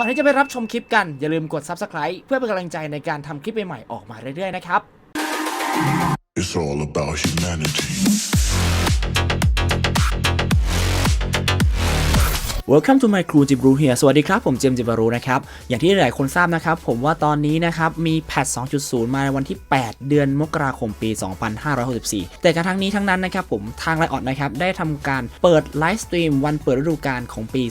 ก่อนที่จะไปรับชมคลิปกันอย่าลืมกด Subscribe เพื่อเป็นกำลังใจในการทำคลิปใหม่ๆออกมาเรื่อยๆนะครับ It's all about humanity. Welcome to my crew จิบรูเฮียสวัสดีครับผมเจมส์จิบรูนะครับ อย่างที่หลายคนทราบนะครับ ผมว่าตอนนี้นะครับมีแพท 2.0 มาในวันที่ 8 เดือนมกราคมปี 2564 แต่กระทั่งนี้ทั้งนั้นนะครับผมทางไลออดนะครับได้ทำการเปิดไลฟ์สตรีมวันเปิดฤดูกาลของปี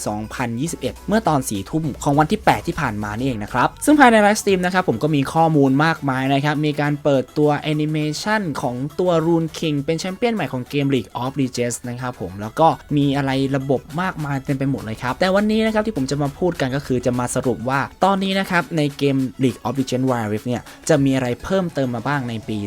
2021 เมื่อตอน 4 ทุ่มของวันที่ 8 ที่ผ่านมานี่เองนะครับ ซึ่งภายในไลฟ์สตรีมนะครับผมก็มีข้อมูลมากมายนะครับมีการเปิดตัวแอนิเมชันของตัวรูนคิงเป็นแชมเปี้ยนใหม่ของเกม League of Legends นะครับผมแล้วก็มีอะไรระบบมากมายเต็มไปหมดเลยครับ แต่วันนี้นะครับที่ผมจะมาพูดกันก็คือจะมาสรุปว่าตอนนี้นะครับในเกม League of Legends Wild Rift เนี่ยจะมีอะไรเพิ่มเติมมาบ้างในปี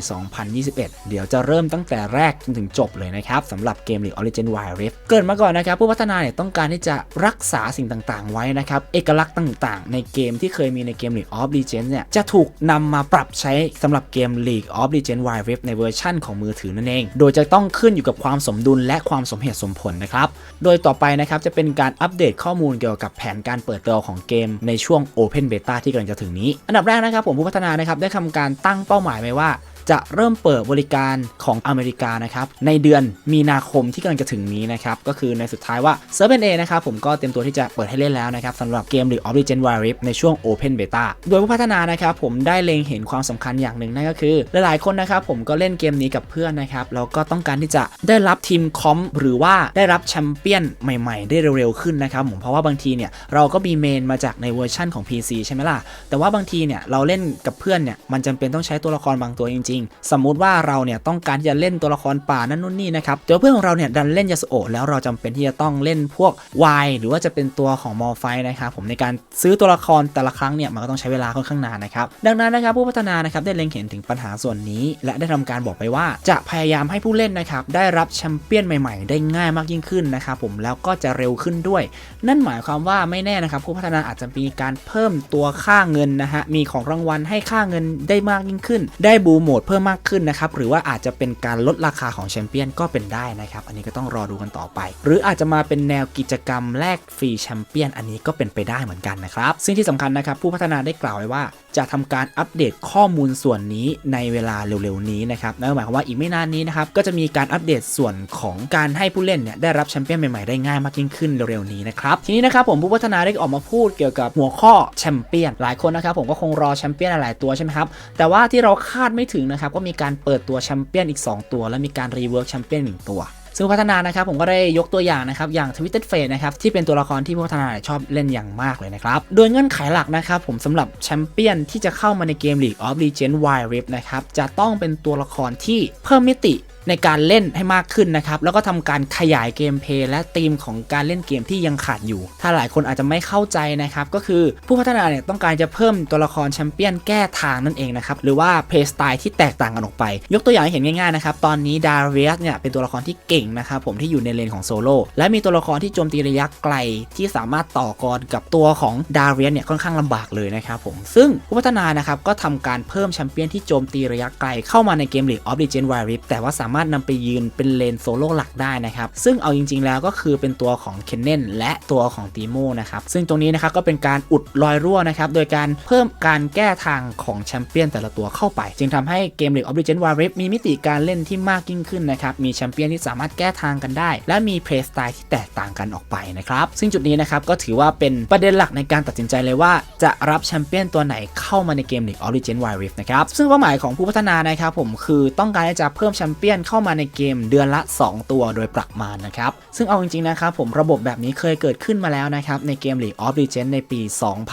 2021 เดี๋ยวจะเริ่มตั้งแต่แรกจนถึงจบเลยนะครับสำหรับเกม League of Legends Wild Rift เกิดมาก่อนนะครับผู้พัฒนาเนี่ยต้องการที่จะรักษาสิ่งต่างๆ ไว้นะครับเอกลักษณ์ต่างๆ ในเกมที่เคยมีในเกม League of Legends เนี่ยจะถูกนำมาปรับใช้สำหรับเกม League of Legends Wild Rift ในเวอร์ชั่นของมือถือนั่นเอง โดยจะต้องขึ้นอยู่กับความสมดุลและความสมเหตุสมผลนะครับ โดยต่อไปนะครับจะเป็นการอัปเดตข้อมูลเกี่ยวกับแผนการเปิดตัวของเกมในช่วง Open Beta ที่กำลังจะถึงนี้ อันดับแรกนะครับผมผู้พัฒนานะครับได้ทำการตั้งเป้าหมายไว้ว่า จะเริ่มเปิดบริการของอเมริกานะครับในเดือนมีนาคมที่กำลังจะถึงนี้นะครับก็คือในสุดท้ายว่า s e r v e n A นะครับผมก็เตรียมตัวที่จะเปิดให้เล่นแล้วนะครับสำหรับเกม League of Legends Wild Rift ในช่วง Open Beta โดยผู้พัฒนานะครับผมได้เล็งเห็นความสำคัญอย่างหนึ่งนั่นก็คือ หลายๆคนนะครับผมก็เล่นเกมนี้กับเพื่อนนะครับแล้วก็ต้องการที่จะได้รับทีมคอมหรือว่าได้รับแชมเปี้ยนใหม่ๆ ได้เร็วๆขึ้นนะครับผมเพราะว่าบางทีเนี่ยเราก็มีเมนมาจากในเวอร์ชั่นของ PC ใช่ไหมล่ะแต่ว่าบางทีเนี่ยเราเล่นกับเพื่อนเนี่ยมันจำเป็นต้องใช้ตัวละครบางตัวจริงๆสมมุติว่าเราเนี่ยต้องการที่จะเล่นตัวละครป่านั่นนู่นนี่นะครับแต่เพื่อนของเราเนี่ยดันเล่นยาสโอะแล้วเราจำเป็นที่จะต้องเล่นพวกวายหรือว่าจะเป็นตัวของมอลไฟนะครับผมในการซื้อตัวละครแต่ละครั้งเนี่ยมันก็ต้องใช้เวลาค่อนข้างนานนะครับดังนั้นนะครับผู้พัฒนานะครับได้เล็งเห็นถึงปัญหาส่วนนี้ และได้ทำการบอกไปว่า จะพยายามให้ผู้เล่นนะครับได้รับแชมเปี้ยนใหม่ๆ ได้ง่ายมากยิ่งขึ้นนะครับผมแล้วก็จะเร็วขึ้นด้วย นั่นหมายความว่าไม่แน่นะครับผู้พัฒนาอาจจะมีการเพิ่มตัวค่าเงินนะฮะมีของรางวัลให้ค่าเงินได้มากยิ่งขึ้น ได้บูโหมดเพิ่มมากขึ้นนะครับหรือว่าอาจจะเป็นการลดราคาของแชมเปี้ยนก็เป็นได้นะครับอันนี้ก็ต้องรอดูกันต่อไป หรืออาจจะมาเป็นแนวกิจกรรมแลกฟรีแชมเปี้ยนอันนี้ก็เป็นไปได้เหมือนกันนะครับซึ่งที่สำคัญนะครับผู้พัฒนาได้กล่าวไว้ว่า จะทำการอัปเดตข้อมูลส่วนนี้ในเวลาเร็วๆนี้นะครับนั่นหมายความว่าอีกไม่นานนี้นะครับก็จะมีการอัปเดตส่วนของการให้ผู้เล่นเนี่ยได้รับแชมเปี้ยนใหม่ๆได้ง่ายมากยิ่งขึ้นเร็วๆนี้นะครับทีนี้นะครับผมผู้พัฒนาได้ออกมาพูดเกี่ยวกับหัวข้อแชมเปี้ยนหลายคนนะครับผมก็คงรอแชมเปี้ยนหลายตัวใช่ไหมครับแต่ว่าที่เราคาดไม่ถึงนะครับก็มีการเปิดตัวแชมเปี้ยนอีก 2 ตัว และมีการรีเวิร์กแชมเปี้ยนหนึ่งตัวซึ่งพัฒนานะครับผมก็ได้ยกตัวอย่างนะครับอย่าง Twisted Fate นะครับที่เป็นตัวละครที่พัฒนาชอบเล่นอย่างมากเลยนะครับ โดยเงื่อนไขหลักนะครับผมสำหรับแชมเปี้ยนที่จะเข้ามาในเกม League of Legends Wild Rift นะครับจะต้องเป็นตัวละครที่เพิ่มมิติ ในการเล่นให้มากขึ้นนะครับ แล้วก็ทำการขยายเกมเพลย์และธีมของการเล่นเกมที่ยังขาดอยู่ ถ้าหลายคนอาจจะไม่เข้าใจนะครับ ก็คือผู้พัฒนาเนี่ยต้องการจะเพิ่มตัวละครแชมเปี้ยนแก้ทางนั่นเองนะครับ หรือว่าเพลย์สไตล์ที่แตกต่างกันออกไป ยกตัวอย่างให้เห็นง่ายๆนะครับ ตอนนี้ดาร์เวียสเนี่ยเป็นตัวละครที่เก่งนะครับผมที่อยู่ในเลนของโซโล่และมีตัวละครที่โจมตีระยะไกลที่สามารถต่อกรกับตัวของดาร์เวียสเนี่ยค่อนข้างลำบากเลยนะครับผมซึ่งผู้พัฒนานะครับก็ทำการเพิ่มแชมเปี้ยนที่โจมตีระยะไกลเข้ามาในเกม League of Legends Wild Rift แต่ว่าสาามารถนำไปยืนเป็นเลนโซโล่หลักได้นะครับ ซึ่งเอาจริง ๆ แล้วก็คือเป็นตัวของเคนเนนและตัวของตีโมนะครับซึ่งตรงนี้นะครับก็เป็นการอุดรอยรั่วนะครับโดยการเพิ่มการแก้ทางของแชมเปี้ยนแต่ละตัวเข้าไป จึงทำให้เกม League of Legends Wild Rift มีมิติการเล่นที่มากยิ่งขึ้นนะครับมีแชมเปี้ยนที่สามารถแก้ทางกันได้ และมีเพลย์สไตล์ที่แตกต่างกันออกไปนะครับซึ่งจุดนี้นะครับก็ถือว่าเป็นประเด็นหลักในการตัดสินใจเลยว่า จะรับแชมเปี้ยนตัวไหนเข้ามาในเกม League of Legends Wild Rift นะครับซึ่งเป้าหมายของผู้พัฒนานะครับผมคือต้องการจะเพิ่มแชมเปี้ยนเข้ามาในเกมเดือนละ 2 ตัวโดยประมาณนะครับ ซึ่งเอาจริงๆนะครับผมระบบแบบนี้เคยเกิดขึ้นมาแล้วนะครับ ในเกม League of Legends ในปี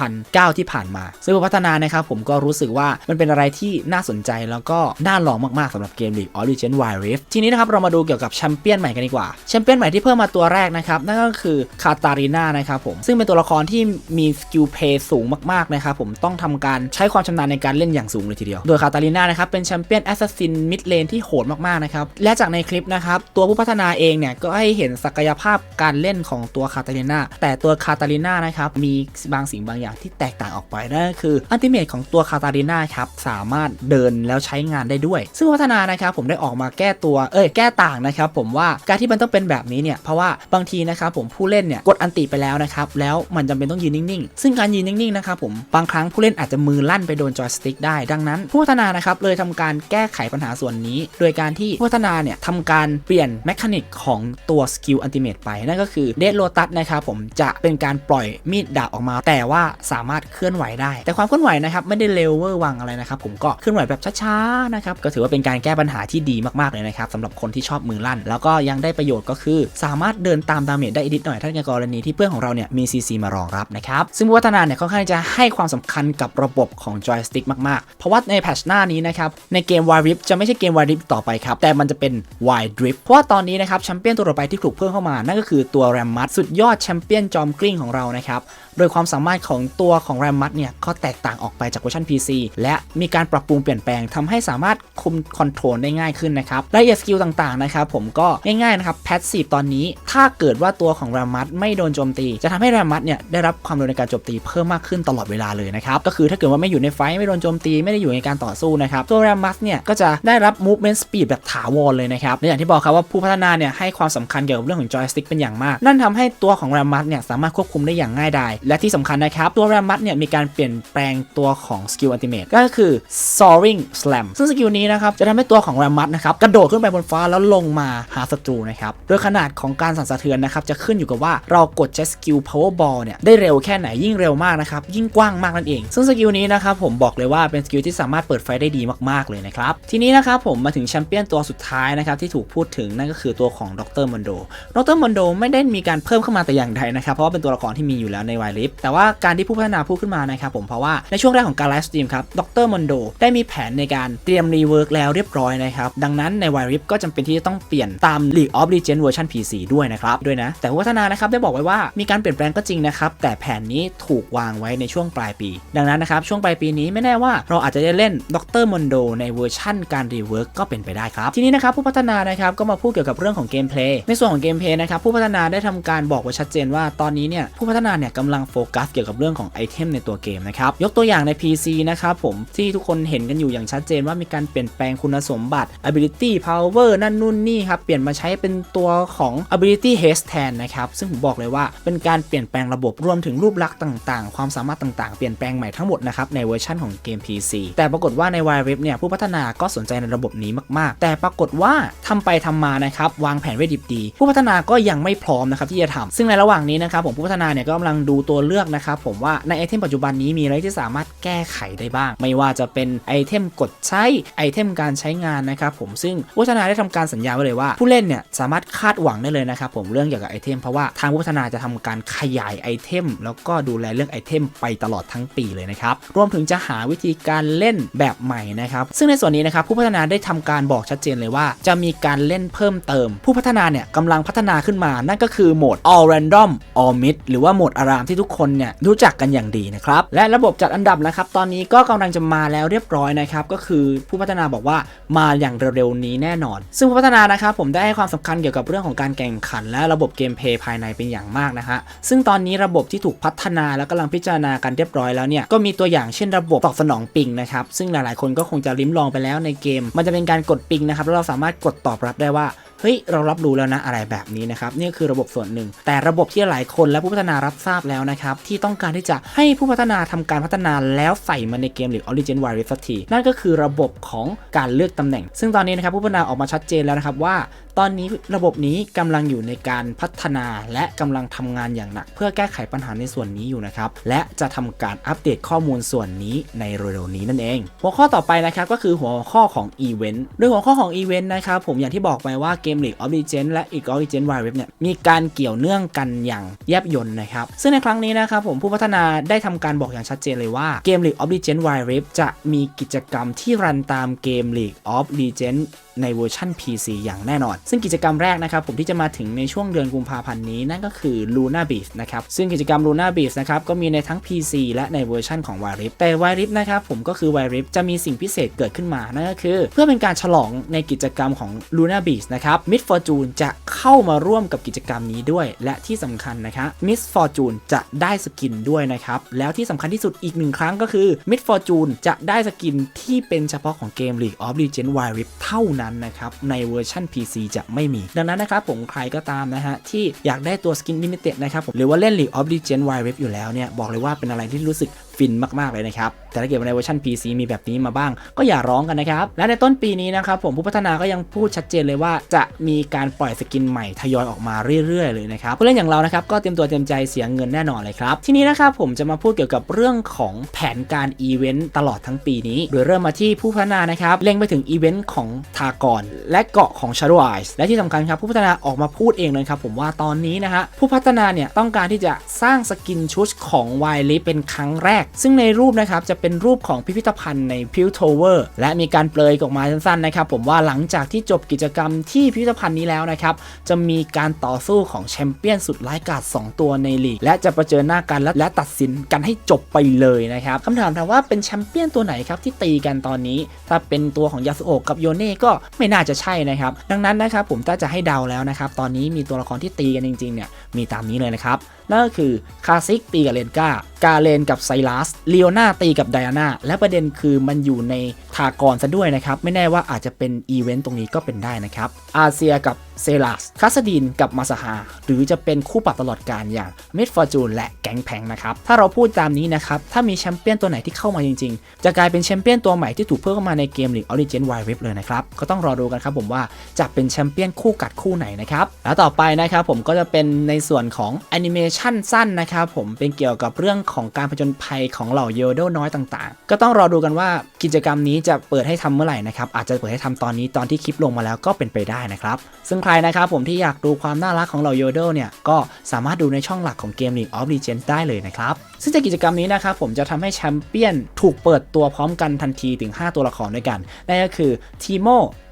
2009 ที่ผ่านมา ซึ่งพัฒนานะครับผมก็รู้สึกว่ามันเป็นอะไรที่น่าสนใจแล้วก็น่าลองมากๆสำหรับเกม League of Legends Wild Rift ทีนี้นะครับเรามาดูเกี่ยวกับแชมเปี้ยนใหม่กันดีกว่าแชมเปี้ยนใหม่ที่เพิ่มมาตัวแรกนะครับนั่นก็คือคาตารีนานะครับผมซึ่งเป็นตัวละครที่มีสกิลเพย์สูงมากๆนะครับผมต้องทำการใช้ความชำนาญในการเล่นอย่างสูงเลยทีเดียว โดยคาตาลีนานะครับเป็นแชมเปี้ยนแอสซัสซินมิดเลนที่โหดมากๆนะครับนะครับ และจากในคลิปนะครับ ตัวผู้พัฒนาเองเนี่ย ก็ให้เห็นศักยภาพการเล่นของตัวคาตาลิน่าแต่ตัวคาตาลิน่านะครับ มีบางสิ่งบางอย่างที่แตกต่างออกไปนั่นก็คืออัลติเมทของตัวคาตาลิน่าครับ สามารถเดินแล้วใช้งานได้ด้วย ซึ่งพัฒนานะครับผมได้ออกมาแก้ตัวเอ้ยแก้ต่างนะครับผมว่าการที่มันต้องเป็นแบบนี้เนี่ยเพราะว่าบางทีนะครับผมผู้เล่นเนี่ยกดอันติไปแล้วนะครับแล้วมันจำเป็นต้องยืนนิ่งๆ ซึ่งการยืนนิ่งๆนะครับผมบางครั้งผู้เล่นอาจจะมือลั่นไปโดนจอยสติ๊กได้ดังนั้นผู้พัฒนานะครับเลยทำการแก้ไขปัญหาส่วนนี้ โดยการที่ผู้พัฒนาเนี่ยทำการเปลี่ยนแมคานิกของตัวสกิลอันติเมตไปนั่นก็คือเดดโ o ตัสนะครับผมจะเป็นการปล่อยมีดดาบออกมา แต่ว่าสามารถเคลื่อนไหวได้ แต่ความเคลื่อนไหวนะครับไม่ได้เร็วเวอร์วังอะไรนะครับผมก็เคลื่อนไหวแบบช้าๆนะครับก็ถือว่าเป็นการแก้ปัญหาที่ดีมากๆเลยนะครับสำหรับคนที่ชอบมือลั่น แล้วก็ยังได้ประโยชน์ก็คือ สามารถเดินตามดาเมจได้อีกนิดหน่อยถ้าในกรณีที่เพื่อนของเราเนี่ยมี CC มารองรับนะครับซึ่งผู้พัฒนาเนี่ยค่อนข้างจะให้ความสำคัญกับระบบของจอยสติ๊กมากๆ เพราะว่าในแพทชหน้านี้นะครับในเกม Wild Rift จะไม่ใช่เกม Wild Rift ต่อไปครับแต่มันจะเป็น Wild Rift เพราะว่าตอนนี้นะครับแชมเปี้ยนตัวต่อไปที่ถูกเพิ่มเข้ามา นั่นก็คือตัวแรมมัดสุดยอดแชมเปี้ยนจอมกลิ้งของเรานะครับ โดยความสามารถของตัวของแรมมัดเนี่ยก็แตกต่างออกไปจากเวอร์ชัน PC และมีการปรับปรุงเปลี่ยนแปลงทำให้สามารถคุมคอนโทรลได้ง่ายขึ้นนะครับรายละเอียดสกิลต่างๆนะครับผมก็ง่ายๆนะครับแพสซีฟตอนนี้ถ้าเกิดว่าตัวของแรมมัดไม่โดนโจมตี จะทำให้แรมมัดเนี่ยได้รับความเร็วในการโจมตีเพิ่มมากขึ้นตลอดเวลาเลยนะครับก็คือถ้าเกิดว่าไม่อยู่ในไฟไม่โดนโจมตีไม่ได้อยู่ในการต่อสู้นะครับตัวแรมมัดเนี่ยก็จะได้รับ movement speed แบบถาวรเลยนะครับและอย่างที่บอกครับว่าผู้พัฒนาเนี่ยให้ความสำคัญเกี่ยวกับเรื่องของจอยสติ๊กเป็นอย่างมาก นั่นทำให้ตัวของแรมมัดเนี่ยสามารถควบคุมได้อย่างง่ายดายและที่สำคัญนะครับ ตัวแรมมัดเนี่ยมีการเปลี่ยนแปลงตัวของสกิลอัลติเมทก็คือ soaring slam ซึ่งสกิลนี้นะครับจะทำให้ตัวของแรมมัดนะครับกระโดดขึ้นไปบนฟ้าแล้วลงมาหาศัตรูนะครับโดยขนาดของการสั่นสะเทือนนะครับจะขึ้นอยู่กับว่าเรากดใช้สกิล power ball เนี่ยได้เร็วแค่ไหนยิ่งเร็วมากนะครับยิ่งกว้างมากนั่นเอง ซึ่งสกิลนี้นะครับผมบอกเลยว่าเป็นสกิลที่สามารถเปิดไฟได้ดีมากๆเลยนะครับทีนี้นะครับผมมาถึงแชมเปี้ยนตัวสุดท้ายนะครับที่ถูกพูดถึงนั่นก็คือตัวของดรมอนโดดรมอนโดไม่ได้มีการเพิ่มเข้ามาแต่อย่างใดนะครับเพราะว่าเป็นตัวละครที่มีอยู่แล้วในวายลิฟแต่ว่าการที่ผู้พัฒนาพูดขึ้นมานะครับผมเพราะว่าในช่วงแรกของการไลฟ์สตรีมครับดรมอนโดได้มีแผนในการเตรียมรีเวิร์กแล้วเรียบร้อยนะครับดังนั้นในวายลิฟก็จำเป็นที่จะต้องเปลี่ยนตาม League of Legends เวอร์ชัน PC ด้วยนะครับด้วยนะ แต่ผู้พัฒนานะครับได้บอกไว้ว่ามีการเปลี่ยนแปลงก็จริงนะครับแต่แผนนี้ถูกวางไว้ในช่วงปลายปี ดังนั้นนะครับช่วงปลายปีนี้ไม่แน่ว่าเราอาจจะได้เล่นดรมอนโดในเวอร์ชั่นการรีเวิร์กก็เป็นไปได้ครับทีนี้นะครับผู้พัฒนานะครับก็มาพูดเกี่ยวกับเรื่องของเกมเพลย์ในส่วนของเกมเพลย์นะครับผู้พัฒนาได้ทำการบอกไว้ชัดเจนว่าตอนนี้เนี่ยผู้พัฒนาเนี่ยกำลังโฟกัสเกี่ยวกับเรื่องของไอเทมในตัวเกมนะครับยกตัวอย่างใน PC นะครับผมที่ทุกคนเห็นกันอยู่อย่างชัดเจนว่ามีการเปลี่ยนแปลงคุณสมบัติ ability power นั่นนู่นนี่ครับเปลี่ยนมาใช้เป็นตัวของ ability haste แทนนะครับซึ่งผมบอกเลยว่าเป็นการเปลี่ยนแปลงระบบรวมถึงรูปลักษณ์ต่างๆ ความสามารถต่างๆ เปลี่ยนแปลงใหม่ทั้งหมดนะครับในเวอร์ชันของเกม PC แต่ปรากฏว่าใน Wild Rift เนี่ยผู้พัฒนาก็สนใจในระบบนี้มากๆ แต่ปรากฏว่าทำไปทำมานะครับวางแผนไว้ดิบดีผู้พัฒนาก็ยังไม่พร้อมนะครับที่จะทำซึ่งในระหว่างนี้นะครับผมผู้พัฒนาเนี่ยก็กำลังดูตัวเลือกนะครับผมว่าในไอเทมปัจจุบันนี้มีอะไรที่สามารถแก้ไขได้บ้าง ไม่ว่าจะเป็นไอเทมกดใช้ไอเทมการใช้งานนะครับผมซึ่งผู้พัฒนาได้ทำการสัญญาไว้เลยว่า ผู้เล่นเนี่ยสามารถคาดหวังได้เลยนะครับผมเรื่องเกี่ยวกับไอเทมเพราะว่าทางผู้พัฒนาจะทำการขยายไอเทมแล้วก็ดูแลเรื่องไอเทมไปตลอดทั้งปีเลยนะครับรวมถึงจะหาวิธีการเล่นแบบใหม่นะครับซึ่งในส่วนนี้นะครับผู้พัฒนาได้ทำการบอกชัดเจนเลยว่า จะมีการเล่นเพิ่มเติม ผู้พัฒนาเนี่ยกำลังพัฒนาขึ้นมานั่นก็คือโหมด all random all mid หรือว่าโหมดอารามที่ทุกคนเนี่ยรู้จักกันอย่างดีนะครับ และระบบจัดอันดับนะครับ ตอนนี้ก็กำลังจะมาแล้วเรียบร้อยนะครับ ก็คือผู้พัฒนาบอกว่ามาอย่างเร็วๆนี้แน่นอน ซึ่งผู้พัฒนานะครับผมได้ให้ความสำคัญเกี่ยวกับเรื่องของการแข่งขัน และระบบเกมเพย์ภายในเป็นอย่างมากนะฮะ ซึ่งตอนนี้ระบบที่ถูกพัฒนาและกำลังพิจารณากันเรียบร้อยแล้วเนี่ย ก็มีตัวอย่างเช่นระบบตอบสนองปิงนะครับ ซึ่งหลายๆ คนก็คงจะลิ้มลองไปแล้วในเกม มันจะเป็นการกดปิงนะครับ แล้วเราสามารถกดตอบรับได้ว่า เฮ้ยเรารับรู้แล้วนะอะไรแบบนี้นะครับนี่คือระบบส่วนหนึ่ง แต่ระบบที่หลายคนและผู้พัฒนารับทราบแล้วนะครับที่ต้องการที่จะให้ผู้พัฒนาทำการพัฒนาแล้วใส่มันในเกมหรือ Origin w i r i s t นั่นก็คือระบบของการเลือกตำแหน่ง ซึ่งตอนนี้นะครับผู้พัฒนาออกมาชัดเจนแล้วนะครับว่า ตอนนี้ระบบนี้กำลังอยู่ในการพัฒนาและกำลังทำงานอย่างหนัก เพื่อแก้ไขปัญหาในส่วนนี้อยู่นะครับ และจะทำการอัปเดตข้อมูลส่วนนี้ในเร็วๆนี้นั่นเอง หัวข้อต่อไปนะครับก็คือหัวข้อของอีเวนต์โดยหัวข้อของอีเวนต์นะครับผมอย่างที่บอกไปว่าเกม League of Legends และ League of Legends Wild Rift เนี่ยมีการเกี่ยวเนื่องกันอย่างแยบยลนะครับ ซึ่งในครั้งนี้นะครับผมผู้พัฒนาได้ทำการบอกอย่างชัดเจนเลยว่าเกม League of Legends Wild Rift จะมีกิจกรรมที่รันตามเกม League of Legends ในเวอร์ชัน PC อย่างแน่นอนซึ่งกิจกรรมแรกนะครับผมที่จะมาถึงในช่วงเดือนกุมภาพันธ์นี้นั่นก็คือ Luna Beach นะครับซึ่งกิจกรรม Luna Beach นะครับก็มีในทั้ง PC และในเวอร์ชันของ w i r i p แต่ w i r i p นะครับผมก็คือ w i r i p จะมีสิ่งพิเศษเกิดขึ้นมานั่นก็คือ เพื่อเป็นการฉลองในกิจกรรมของ Luna Beach นะครับ Mid Fortune จะ เข้ามาร่วมกับกิจกรรมนี้ด้วย และที่สำคัญนะครับ Miss Fortune จะได้สกินด้วยนะครับ แล้วที่สำคัญที่สุดอีกหนึ่งครั้งก็คือ Mid Fortune จะได้สกินที่เป็นเฉพาะของเกม League of Legends Wild Rift เท่านั้นนะครับในเวอร์ชัน PC จะไม่มี ดังนั้นนะครับผมใครก็ตามนะฮะที่อยากได้ตัวสกินลิมิเต็ดนะครับผมหรือว่าเล่น League of Legends Wild Rift อยู่แล้วเนี่ยบอกเลยว่าเป็นอะไรที่รู้สึก ฟินมากๆเลยนะครับ แต่ถ้าเกิดในเวอร์ชัน PC มีแบบนี้มาบ้าง ก็อย่าร้องกันนะครับ และในต้นปีนี้นะครับผมผู้พัฒนาก็ยังพูดชัดเจนเลยว่าจะมีการปล่อยสกินใหม่ทยอยออกมาเรื่อยๆ เลยนะครับผู้เล่นอย่างเรานะครับก็เตรียมตัวเตรียมใจเสียเงินแน่นอนเลยครับ ทีนี้นะครับผมจะมาพูดเกี่ยวกับเรื่องของแผนการอีเวนต์ตลอดทั้งปีนี้ โดยเริ่มมาที่ผู้พัฒนานะครับเล็งไปถึงอีเวนต์ของทากรและเกาะของ Shadow Eyes และที่สำคัญครับผู้พัฒนาออกมาพูดเองเลยครับผมว่าตอนนี้นะฮะผู้พัฒนาเนี่ยต้องการที่จะสร้างสกินชุดของ w i l e เป็นครั้งแรกซึ่งในรูปนะครับจะเป็นรูปของพิพิธภัณฑ์ในพิวโทเวอร์และมีการเปลยออกมาสั้นๆนะครับผมว่าหลังจากที่จบกิจกรรมที่พิพิธภัณฑ์นี้แล้วนะครับจะมีการต่อสู้ของแชมเปี้ยนสุดร้ายกาจ2ตัวในลีกและจะประเจอหน้ากันและและตัดสินกันให้จบไปเลยนะครับคำถามถามว่าเป็นแชมเปี้ยนตัวไหนครับที่ตีกันตอนนี้ ถ้าเป็นตัวของยาสุโอะกับโยเน่ก็ไม่น่าจะใช่นะครับดังนั้นนะครับผมถ้าจะให้เดาแล้วนะครับตอนนี้มีตัวละครที่ตีกันจริงๆเนี่ยมีตามนี้เลยนะครับ นั่นก็คือคาซิกตีกับเลนกากาเลนกับไซรัสเลโอนาตีกับไดอาน่าและประเด็นคือมันอยู่ในทากรซะด้วยนะครับ ไม่แน่ว่าอาจจะเป็นอีเวนต์ตรงนี้ก็เป็นได้นะครับ อาเซียกับเซลัสคาสดินกับมาซาฮาหรือจะเป็นคู่ปรับตลอดการอย่างเมดฟอร์จูนและแก๊งแพงนะครับ ถ้าเราพูดตามนี้นะครับ ถ้ามีแชมเปี้ยนตัวไหนที่เข้ามาจริงๆ จะกลายเป็นแชมเปี้ยนตัวใหม่ที่ถูกเพิ่มเข้ามาในเกม League of Legends Wild Rift เลยนะครับ ก็ต้องรอดูกันครับผมว่าจะเป็นแชมเปี้ยนคู่กัดคู่ไหนนะครับแล้วต่อไปนะครับผมก็จะเป็นในส่วนของแอนิเมชนสั้นนะครับผมเป็นเกี่ยวกับเรื่องของการผจญภัยของเหล่าโยโดน้อยต่างๆ ก็ต้องรอดูกันว่ากิจกรรมนี้จะเปิดให้ทำเมื่อไหร่นะครับอาจจะเปิดให้ทำตอนนี้ตอนที่คลิปลงมาแล้วก็เป็นไปได้นะครับซึ่งใครนะครับผมที่อยากดูความน่ารักของเหล่าโยโดเนี่ยก็สามารถดูในช่องหลักของเกม League of Legends ได้เลยนะครับซึ่งจากกิจกรรมนี้นะครับผมจะทำให้แชมเปี้ยนถูกเปิดตัวพร้อมกันทันทีถึง 5 ตัวละครด้วยกันนั่นก็คือทีโม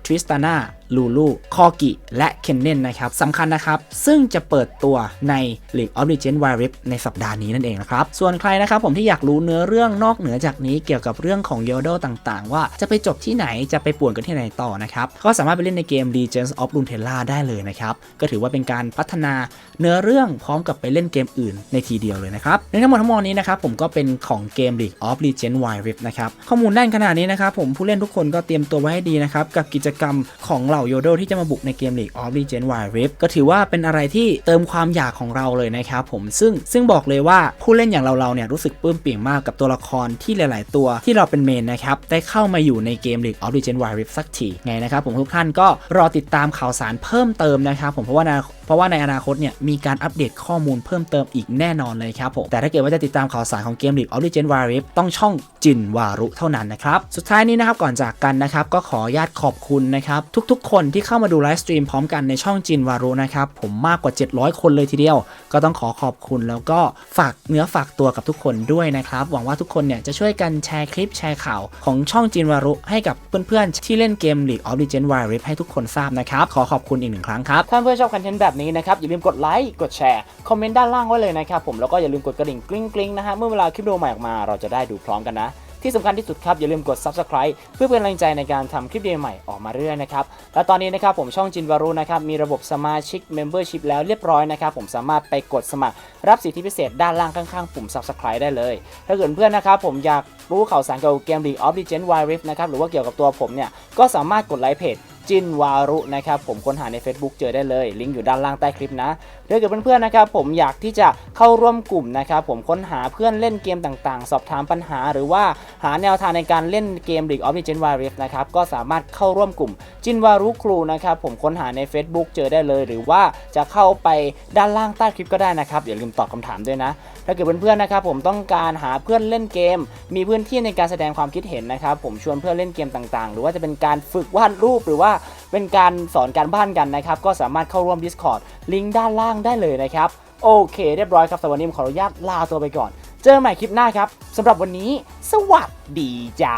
ทริสตาน่าลูลูคอกิและเคนเนนนะครับสำคัญนะครับ ซึ่งจะเปิดตัวใน League of Legends Wild Rift ในสัปดาห์นี้นั่นเองนะครับ ส่วนใครนะครับผมที่อยากรู้เนื้อเรื่องนอกเหนือจากนี้เกี่ยวกับเรื่องของโยโดต่างๆ ว่าจะไปจบที่ไหนจะไปป่วนกันที่ไหนต่อนะครับ ก็สามารถไปเล่นในเกม Legends of Runeterra ได้เลยนะครับ ก็ถือว่าเป็นการพัฒนาเนื้อเรื่องพร้อมกับไปเล่นเกมอื่นในทีเดียวเลยนะครับในทั้งหมดทั้งมวลนี้นะครับผมก็เป็นของเกม League of Legends Wild Rift นะครับข้อมูลแน่นขนาดนี้นะครับผมผู้เล่นทุกคนก็เตรียมตัวไว้ให้ดีนะครับกับกิจกรรมของเหล่าโยโดที่จะมาบุกในเกม League of Legends Wild Rift ก็ถือว่าเป็นอะไรที่เติมความอยากของเราเลยนะครับผมซึ่งซึ่งบอกเลยว่าผู้เล่นอย่างเราเราเนี่ยรู้สึกปลื้มปิ่มมากกับตัวละครที่หลาย ๆ ตัวที่เราเป็นเมนนะครับได้เข้ามาอยู่ในเกม League of Legends Wild Rift สักทีไงนะครับผมทุกท่านก็รอติดตามข่าวสารเพิ่มเติมนะครับผมเพราะว่าใน เพราะว่าในอนาคตเนี่ยมีการอัปเดตข้อมูลเพิ่มเติมอีกแน่นอนเลยครับผมแต่ถ้าเกิดว่าจะติดตามข่าวสารของเกม League of Legends Wild Rift ต้องช่องจินวารุเท่านั้นนะครับสุดท้ายนี้นะครับก่อนจากกันนะครับก็ขอญาตขอบคุณนะครับทุกๆ คนที่เข้ามาดูไลฟ์สตรีมพร้อมกันในช่องจินวารุนะครับผมมากกว่า 700 คนเลยทีเดียว ก็ต้องขอขอบคุณแล้วก็ฝากเนื้อฝากตัวกับทุกคนด้วยนะครับหวังว่าทุกคนเนี่ยจะช่วยกันแชร์คลิปแชร์ข่าวของช่องจินวารุให้กับเพื่อนๆที่เล่นเกม League of Legends Wild Rift ให้ทุกคนทราบนะครับขอขอบคุณอีกหนึ่งครั้งครับถ้าเพื่อนชอบคอนเทนต์แบบนี้นะครับอย่าลืมกดไลค์กดแชร์คอมเมนต์ด้านล่างไว้เลยนะครับผมแล้วก็อย่าลืมกดกระดิ่งกริ๊งกริ๊งๆนะฮะเมื่อเวลาคลิปวิดีโอใหม่ออกมาเราจะได้ดูพร้อมกันนะที่สำคัญที่สุดครับ อย่าลืมกด subscribe เพื่อเป็นกำลังใจในการทำคลิปดีใหม่ออกมาเรื่อยนะครับ และตอนนี้นะครับผมช่องจินวารุนะครับ มีระบบสมาชิก membership แล้วเรียบร้อยนะครับ ผมสามารถไปกดสมัคร รับสิทธิพิเศษด้านล่างข้างๆ ปุ่ม subscribe ได้เลย ถ้าเกิดเพื่อนนะครับผมอยากรู้ข่าวสารเกี่ยวกับเกม League of Legends Wild Rift นะครับหรือว่าเกี่ยวกับตัวผมเนี่ยก็สามารถกดไลค์เพจ จินวารุนะครับผมค้นหาใน Facebook เจอได้เลยลิงก์อยู่ด้านล่างใต้คลิปนะถ้าเกิดเพื่อนๆนะครับผมอยากที่จะเข้าร่วมกลุ่มนะครับผมค้นหาเพื่อนเล่นเกมต่างๆ สอบถามปัญหา หรือว่าหาแนวทางในการเล่นเกม League of Legends w i l Rift นะครับก็สามารถเข้าร่วมกลุ่มจินวารุครูนะครับผมค้นหาใน Facebook เจอได้เลย หรือว่าจะเข้าไปด้านล่างใต้คลิปก็ได้นะครับอย่าลืมตอบคำถามด้วยนะถ้าเกิดเพื่อนๆนะครับผมต้องการหาเพื่อนเล่นเกม มีพื้นที่ในการแสดงความคิดเห็นนะครับผมชวนเพื่อนเล่นเกมต่างๆ หรือว่าจะเป็นการฝึกวาดรูปหรือว่าเป็นการสอนการบ้านกันนะครับ ก็สามารถเข้าร่วม Discord ลิงก์ด้านล่างได้เลยนะครับ โอเคเรียบร้อยครับสวันนี้ผมขออนุญาตลาตัวไปก่อน เจอกันใหม่คลิปหน้าครับสำหรับวันนี้ สวัสดีจ้า